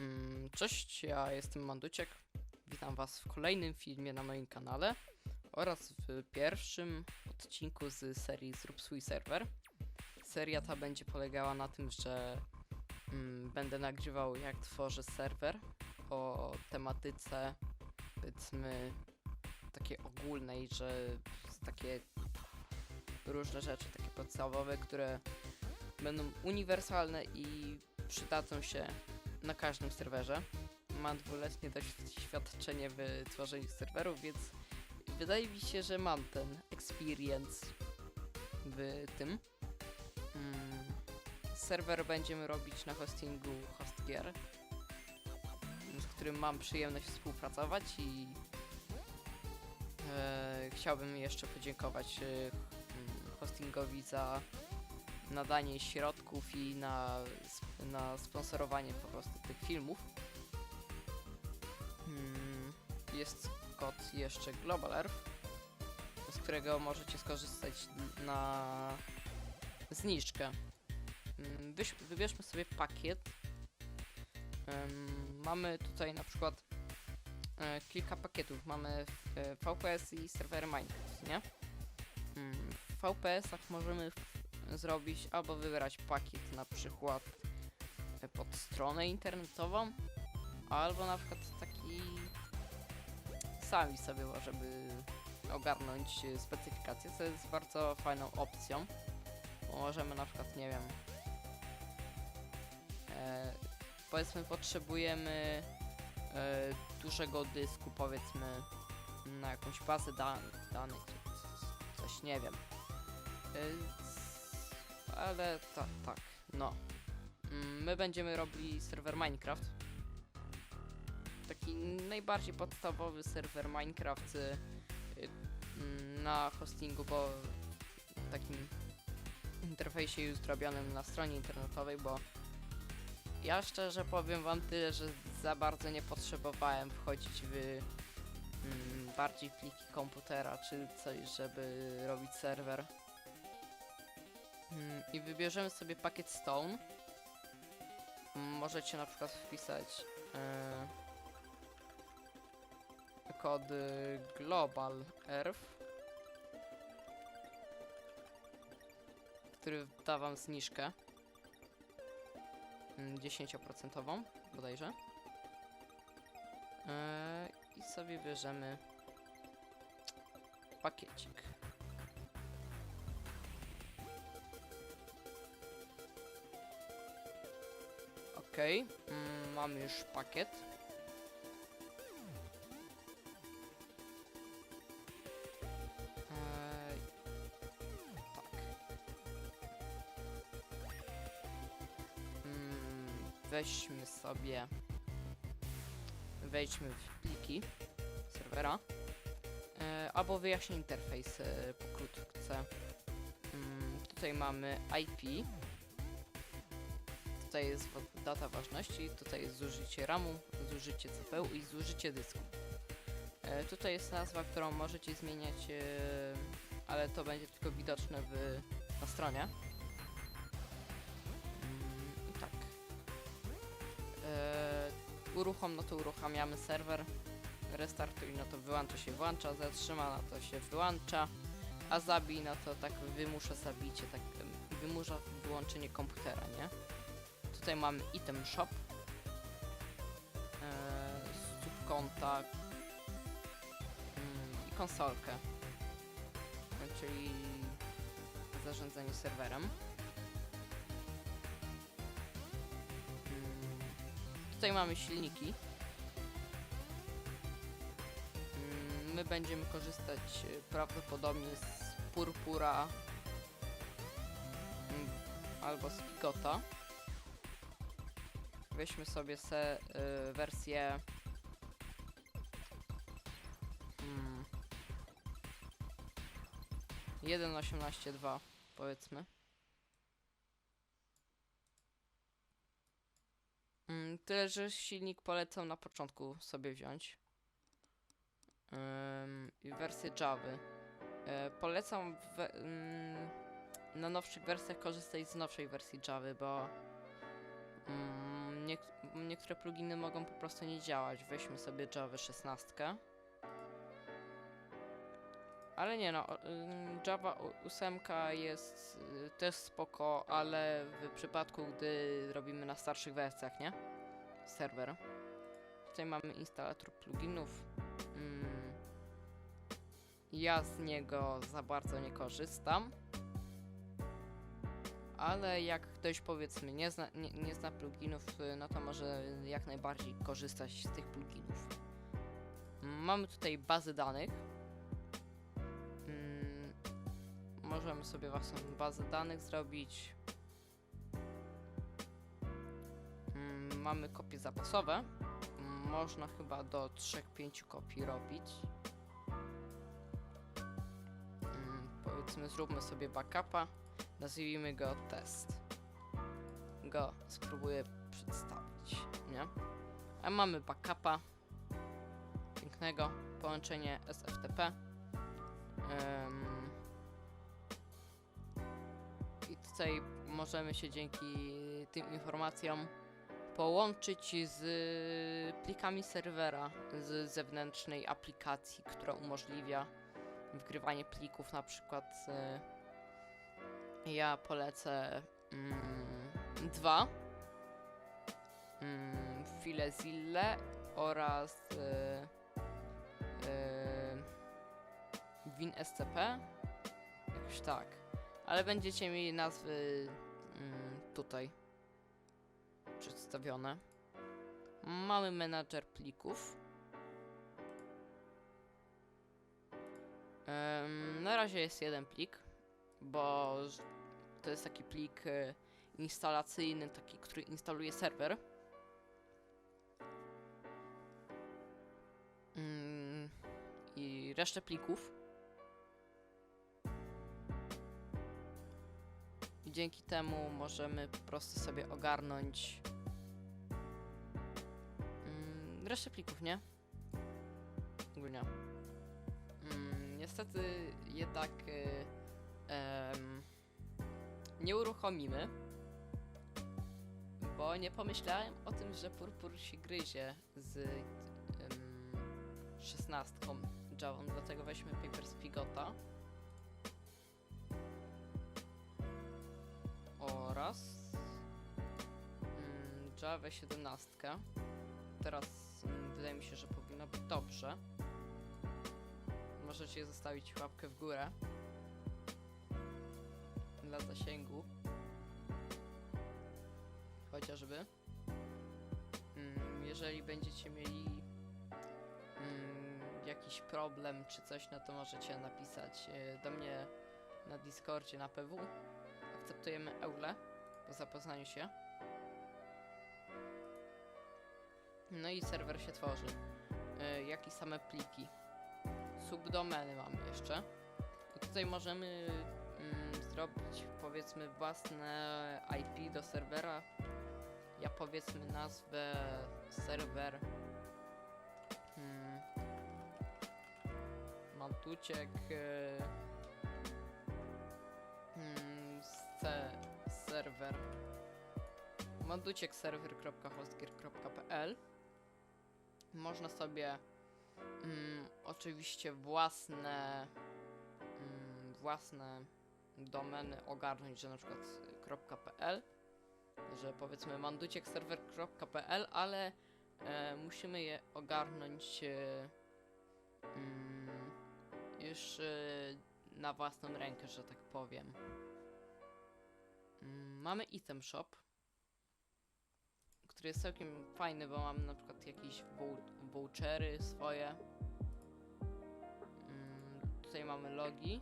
Mm, Cześć, ja jestem Manduciek. Witam Was w kolejnym filmie na moim kanale oraz w pierwszym odcinku z serii Zrób swój serwer. Seria ta będzie polegała na tym, że mm, będę nagrywał jak tworzę serwer o tematyce powiedzmy takiej ogólnej, że takie różne rzeczy, takie podstawowe, które będą uniwersalne i przydadzą się na każdym serwerze. Mam dwuletnie doświadczenie w tworzeniu serwerów, więc wydaje mi się, że mam ten experience w tym. Mm, serwer będziemy robić na hostingu HostGear, z którym mam przyjemność współpracować i e, chciałbym jeszcze podziękować e, mm, hostingowi za nadanie środków i na, na sponsorowanie po prostu tych filmów. Hmm, jest kod jeszcze Global Earth, z którego możecie skorzystać na zniżkę. Mm, Wyś, wybierzmy sobie pakiet. Em, mamy tutaj na przykład e, kilka pakietów. Mamy e, VPS i serwery Minecraft, nie? W VPS-ach możemy zrobić albo wybrać pakiet na przykład e, pod stronę internetową, albo na przykład taki sami sobie możemy ogarnąć e, specyfikację, co jest bardzo fajną opcją. Możemy na przykład, nie wiem, e, powiedzmy potrzebujemy e, dużego dysku, powiedzmy na jakąś bazę da danych, c- coś, nie wiem. E, ale ta, tak, no. Mm, My będziemy robili serwer Minecraft. Taki najbardziej podstawowy serwer Minecraft y, mm, na hostingu, bo takim interfejsie już zrobionym na stronie internetowej, bo ja szczerze powiem wam tyle, że za bardzo nie potrzebowałem wchodzić w mm, bardziej pliki komputera czy coś, żeby robić serwer. Mm, I wybierzemy sobie pakiet Stone. Mm, Możecie na przykład wpisać e, kod y, Global Earth, który da wam zniżkę mm, 10% bodajże. E, I sobie bierzemy pakiecik. Ok, mm, mamy już pakiet. Eee, tak. Mm, weźmy sobie. Wejdźmy w pliki serwera. E, albo wyjaśnię interfejs e, pokrótce. Mm, tutaj mamy IP. Tutaj jest data ważności, tutaj jest zużycie RAMu, zużycie CPU i zużycie dysku. E, tutaj jest nazwa, którą możecie zmieniać, e, ale to będzie tylko widoczne w, na stronie. Mm, I tak. E, uruchom, no to uruchamiamy serwer. Restartuj, no to wyłącza się, włącza, zatrzyma, no to się wyłącza. A zabij, no to tak wymusza zabicie, tak wymusza wyłączenie komputera, nie? Tutaj mamy item shop. Mm, I konsolkę. Czyli zarządzanie serwerem. Mm, Tutaj mamy silniki. Mm, My będziemy korzystać e, prawdopodobnie z Purpura albo z Pigota. Weźmy sobie se y, wersję mm, 1.18.2 powiedzmy. Mm, tyle, że silnik polecam na początku sobie wziąć. I wersję Java. E, polecam ym, na nowszych wersjach korzystać z nowszej wersji Java, bo mm, niek- niektóre pluginy mogą po prostu nie działać. Weźmy sobie Java 16. Ale nie no, ym, Java o- 8 jest y, też spoko, ale w przypadku, gdy robimy na starszych wersjach, nie? Serwer. Tutaj mamy instalator pluginów. Mm, ja z niego za bardzo nie korzystam. Ale jak ktoś powiedzmy nie zna, nie, nie zna pluginów, y, no to może jak najbardziej korzystać z tych pluginów. Mm, Mamy tutaj bazy danych. Mm, Możemy sobie własną bazę danych zrobić. Mm, Mamy kopie zapasowe. Można chyba do 3-5 kopii robić. Powiedzmy, zróbmy sobie backupa. Nazwijmy go test. Go spróbuję przedstawić, nie? A mamy backupa. Pięknego. Połączenie SFTP. Em, I tutaj możemy się dzięki tym informacjom połączyć z plikami serwera z zewnętrznej aplikacji, która umożliwia wgrywanie plików, na przykład e, ja polecę mm, dwa. Mm, Filezille oraz e, e, WinSCP jakoś tak. Ale będziecie mieli nazwy mm, tutaj przedstawione. Mamy menadżer plików. Em, na razie jest jeden plik bo to jest taki plik e, instalacyjny, taki, który instaluje serwer. Mm, I resztę plików. I dzięki temu możemy po prostu sobie ogarnąć mm, resztę plików, nie? Ogólnie. Mm, niestety jednak y, nie uruchomimy, bo nie pomyślałem o tym, że purpur się gryzie z 16 Java, dlatego weźmy Paper Spigota oraz mm, Java 17. Teraz mm, wydaje mi się, że powinno być dobrze. Możecie zostawić łapkę w górę dla zasięgu. Chociażby. Mm, jeżeli będziecie mieli mm, jakiś problem czy coś, no to możecie napisać e, do mnie na Discordzie na PW. Akceptujemy Eule po zapoznaniu się. No i serwer się tworzy. E, jak i same pliki. Subdomeny mamy jeszcze. I tutaj możemy mm, zrobić powiedzmy własne IP do serwera. Ja powiedzmy nazwę serwer. Mm, Mantuciek e, mm, se, serwer. Mantuciekserwer.hostgear.pl Można sobie mm, oczywiście własne mm, własne domeny ogarnąć, że na przykład .pl, że powiedzmy manduciekserwer.pl, ale e, musimy je ogarnąć e, mm, już e, na własną rękę, że tak powiem. Mm, mamy item shop, który jest całkiem fajny, bo mamy na przykład jakieś vou- vouchery swoje. Mm, tutaj mamy logi.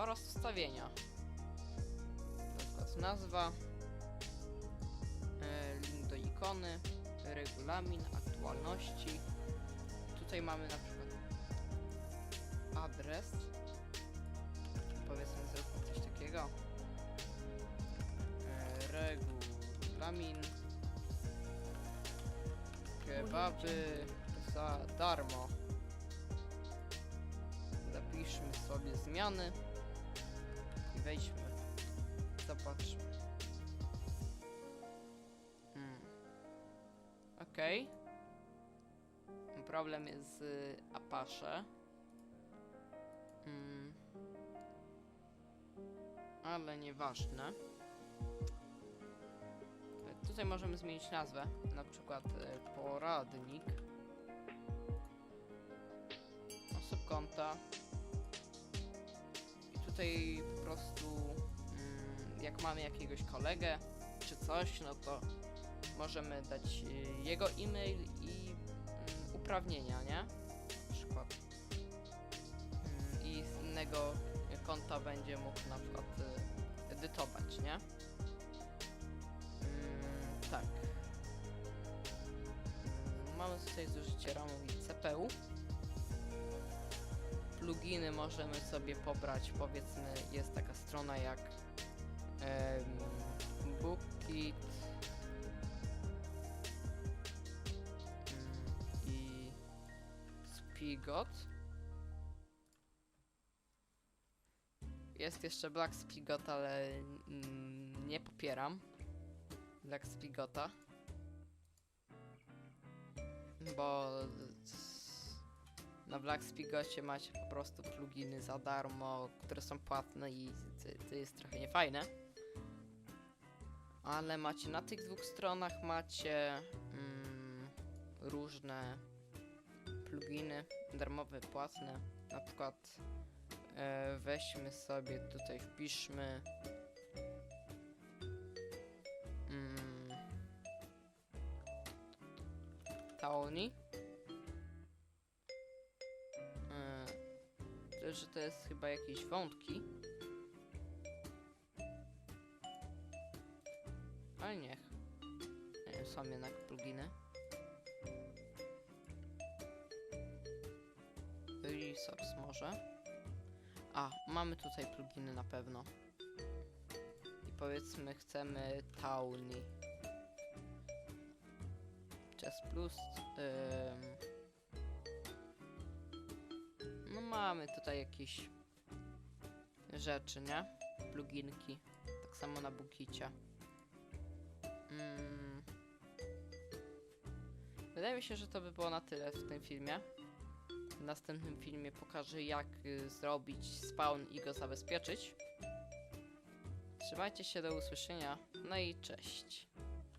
oraz wstawienia. Na przykład nazwa, e, link do ikony, regulamin, aktualności. Tutaj mamy na przykład adres. Powiedzmy zróbmy coś takiego. E, regulamin. Kebaby za darmo. Zapiszmy sobie zmiany wejdźmy. Zobaczmy. Hmm. Okej. Problem jest z Apache. Mm. Ale nieważne. E, Tutaj możemy zmienić nazwę, na przykład e, poradnik. Osób konta. Tutaj po prostu mm, jak mamy jakiegoś kolegę czy coś, no to możemy dać e, jego e-mail i mm, uprawnienia, nie? Na przykład. Mm, I z innego konta będzie mógł na przykład e, edytować, nie? Tak. Mamy tutaj zużycie RAMu i CPU. Pluginy możemy sobie pobrać, powiedzmy, jest taka strona jak em, Bookit mm, i Spigot. Jest jeszcze Black Spigot, ale mm, nie popieram Black Spigota. Bo na Black Spigocie macie po prostu pluginy za darmo, które są płatne i to, to jest trochę niefajne. Ale macie na tych dwóch stronach macie mm, różne pluginy darmowe, płatne. Na przykład e, weźmy sobie tutaj, wpiszmy mm, Taoni. Że to jest chyba jakieś wątki. Ale niech. Nie są jednak pluginy. Resource może. A, mamy tutaj pluginy na pewno. I powiedzmy chcemy Towny. Chess Plus. ym. Mamy tutaj jakieś rzeczy, nie? Pluginki. Tak samo na Bukicie. Mm. Wydaje mi się, że to by było na tyle w tym filmie. W następnym filmie pokażę jak y, zrobić spawn i go zabezpieczyć. Trzymajcie się, do usłyszenia. No i cześć.